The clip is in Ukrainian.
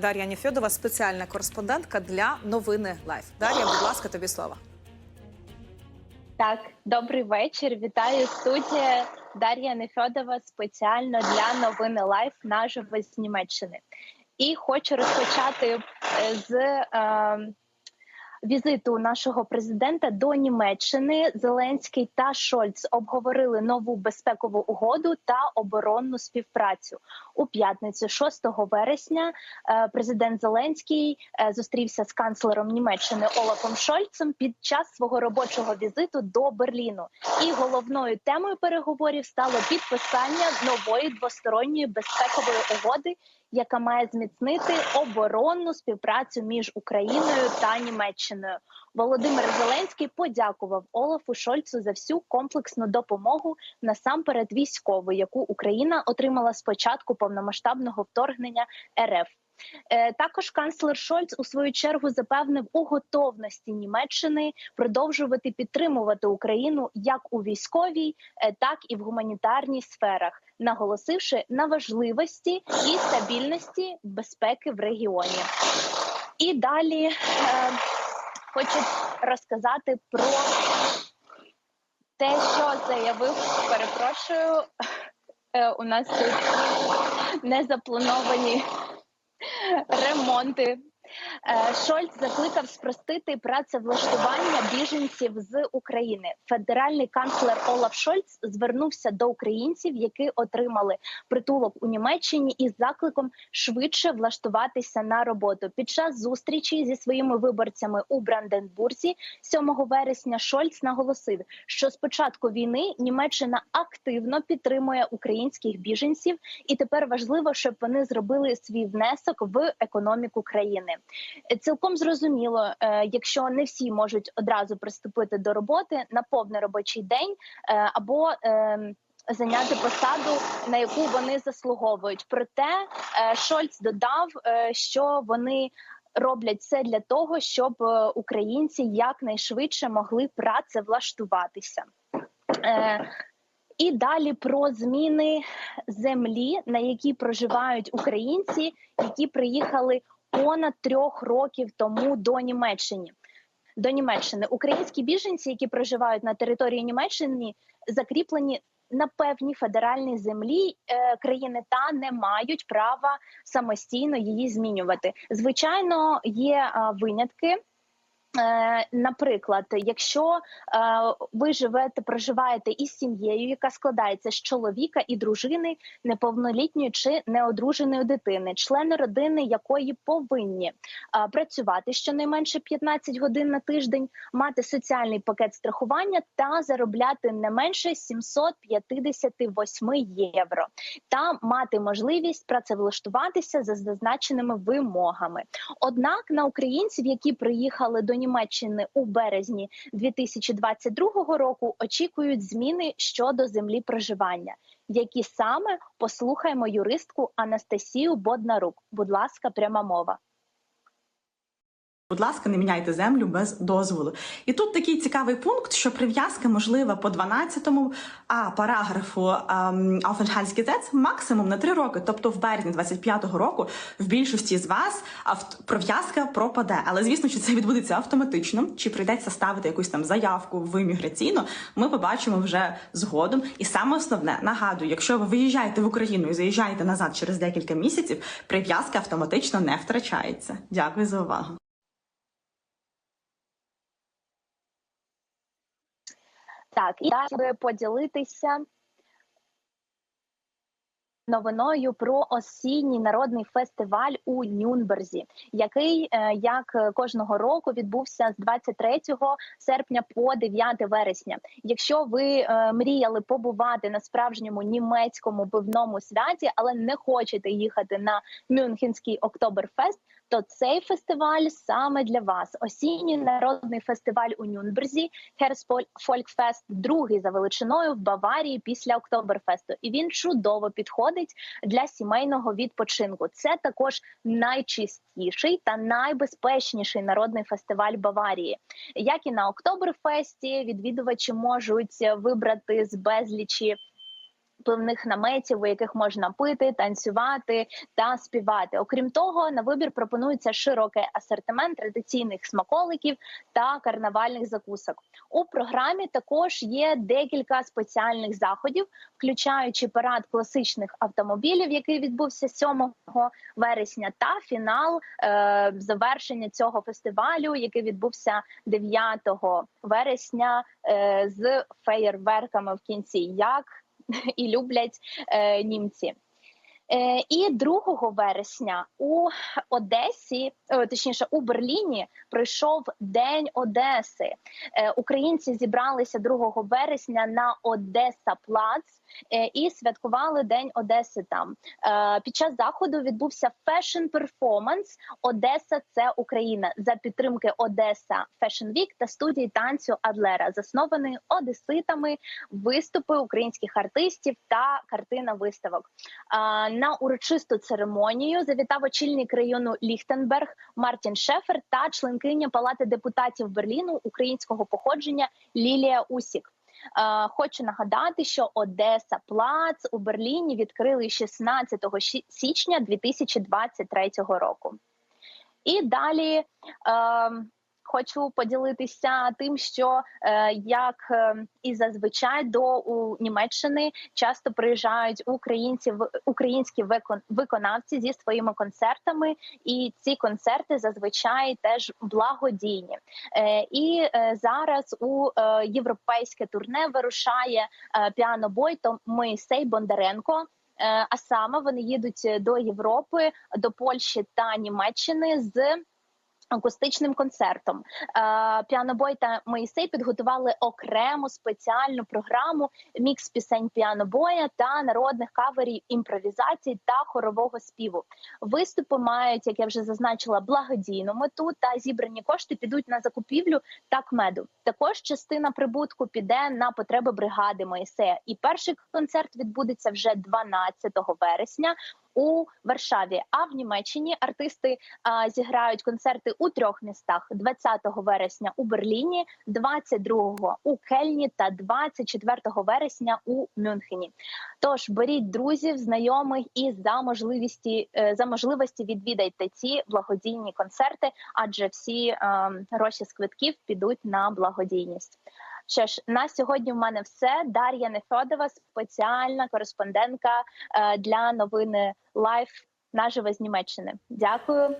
Дар'я Ніфьодова, спеціальна кореспондентка для новини Лайф. Дар'я, будь ласка, тобі слово. Так, добрий вечір. Вітаю студія Дар'я Нефьодова спеціально для новини Лайф наживо з Німеччини. І хочу розпочати е, з е, візиту нашого президента до Німеччини. Зеленський та Шольц обговорили нову безпекову угоду та оборонну співпрацю у п'ятницю, 6 вересня. е, Президент Зеленський е, зустрівся з канцлером Німеччини Олафом Шольцем під час свого робочого візиту до Берліну. І головною темою переговорів стало підписання нової двосторонньої безпекової угоди, яка має зміцнити оборонну співпрацю між Україною та Німеччиною. Володимир Зеленський подякував Олафу Шольцу за всю комплексну допомогу насамперед військову, яку Україна отримала з початку повномасштабного вторгнення РФ. Е, Також канцлер Шольц у свою чергу запевнив у готовності Німеччини продовжувати підтримувати Україну як у військовій, е, так і в гуманітарній сферах, наголосивши на важливості і стабільності безпеки в регіоні. І далі е, хочу розказати про те, що заявив. Перепрошую, е, у нас тут незаплановані ремонти. Е, Шольц закликав спростити працевлаштування біженців з України. Федеральний канцлер Олаф Шольц звернувся до українців, які отримали притулок у Німеччині, із закликом швидше влаштуватися на роботу. Під час зустрічі зі своїми виборцями у Бранденбурзі 7 вересня Шольц наголосив, що з початку війни Німеччина активно підтримує українських біженців, і тепер важливо, щоб вони зробили свій внесок в економіку країни. Цілком зрозуміло, е, якщо не всі можуть одразу приступити до роботи на повний робочий день е, або е, Зайняти посаду, на яку вони заслуговують. Проте е, Шольц додав, що вони роблять все для того, щоб українці якнайшвидше могли працевлаштуватися. І далі про зміни землі, на якій проживають українці, які приїхали понад трьох років тому до Німеччини. До Німеччини українські біженці, які проживають на території Німеччини, закріплені на певній федеральній землі е, країни та не мають права самостійно її змінювати. Звичайно, є е, винятки. Е, Наприклад, якщо е, ви живете, проживаєте із сім'єю, яка складається з чоловіка і дружини, неповнолітньої чи неодруженої дитини, члени родини якої повинні е, працювати щонайменше 15 годин на тиждень, мати соціальний пакет страхування та заробляти не менше 758 євро, та мати можливість працевлаштуватися за зазначеними вимогами. Однак на українців, які приїхали до Німеччини у березні 2022 року, очікують зміни щодо землі проживання. Які саме послухаємо юристку Анастасію Боднарук. Будь ласка, пряма мова. Будь ласка, не міняйте землю без дозволу. І тут такий цікавий пункт, що прив'язка можлива по 12-му а параграфу ем, Aufenthaltsgesetz максимум на 3 роки. Тобто в березні 25-го року в більшості з вас прив'язка пропаде. Але звісно, що це відбудеться автоматично, чи прийдеться ставити якусь там заявку в імміграційну, ми побачимо вже згодом. І саме основне нагадую, якщо ви виїжджаєте в Україну і заїжджаєте назад через декілька місяців, прив'язка автоматично не втрачається. Дякую за увагу. Так, і далі поділитися новиною про осінній народний фестиваль у Нюнберзі, який е, як кожного року відбувся з 23 серпня по 9 вересня. Якщо ви е, мріяли побувати на справжньому німецькому пивному святі, але не хочете їхати на Мюнхенський Октоберфест, то цей фестиваль саме для вас. Осінній народний фестиваль у Нюнберзі Фолькфест, другий за величиною в Баварії після Октоберфесту. І він чудово підходить для сімейного відпочинку. Це також найчистіший та найбезпечніший народний фестиваль Баварії. Як і на Октоберфесті, відвідувачі можуть вибрати з безлічі пивних наметів, у яких можна пити, танцювати та співати. Окрім того, на вибір пропонується широкий асортимент традиційних смаколиків та карнавальних закусок. У програмі також є декілька спеціальних заходів, включаючи парад класичних автомобілів, який відбувся 7 вересня, та фінал е, завершення цього фестивалю, який відбувся 9 вересня е, з феєрверками в кінці, як і люблять е, німці. Е, І 2 вересня у Одесі, точніше у Берліні, пройшов День Одеси. Е, Українці зібралися 2 вересня на Одеса Плац е, і святкували День Одеси. Там під час заходу відбувся фешн перформанс Одеса це Україна за підтримки Одеса Fashion Week та студії танцю Адлера, заснованої одеситами, виступи українських артистів та картина виставок. На урочисту церемонію завітав очільник району Ліхтенберг Мартін Шефер та членкиня Палати депутатів Берліну українського походження Лілія Усік. Е, Хочу нагадати, що Одеса Плац у Берліні відкрили 16 січня 2023 року. І далі е, хочу поділитися тим, що е, як е, і зазвичай до у Німеччини часто приїжджають українці в- українські викон, виконавці зі своїми концертами, і ці концерти зазвичай теж благодійні. Е, і зараз у європейське турне вирушає е, піанобой Моїсей Бондаренко. А саме вони їдуть до Європи, до Польщі та Німеччини з акустичним концертом. Е, Піанобой та Моїсей підготували окрему спеціальну програму мікс пісень піанобоя та народних каверів імпровізацій та хорового співу. Виступи мають, як я вже зазначила, благодійну мету та зібрані кошти підуть на закупівлю та кмеду. Також частина прибутку піде на потреби бригади Моїсея. І перший концерт відбудеться вже 12 вересня. У Варшаві, а в Німеччині артисти а, зіграють концерти у трьох містах: 20 вересня у Берліні, 22 у Кельні та 24 вересня у Мюнхені. Тож беріть друзів, знайомих і за можливості е, за можливості відвідайте ці благодійні концерти, адже всі е, гроші з квитків підуть на благодійність. Що ж, на сьогодні в мене все. Дар'я Нефьодова, спеціальна кореспондентка е, для новини Лайф наживо з Німеччини. Дякую.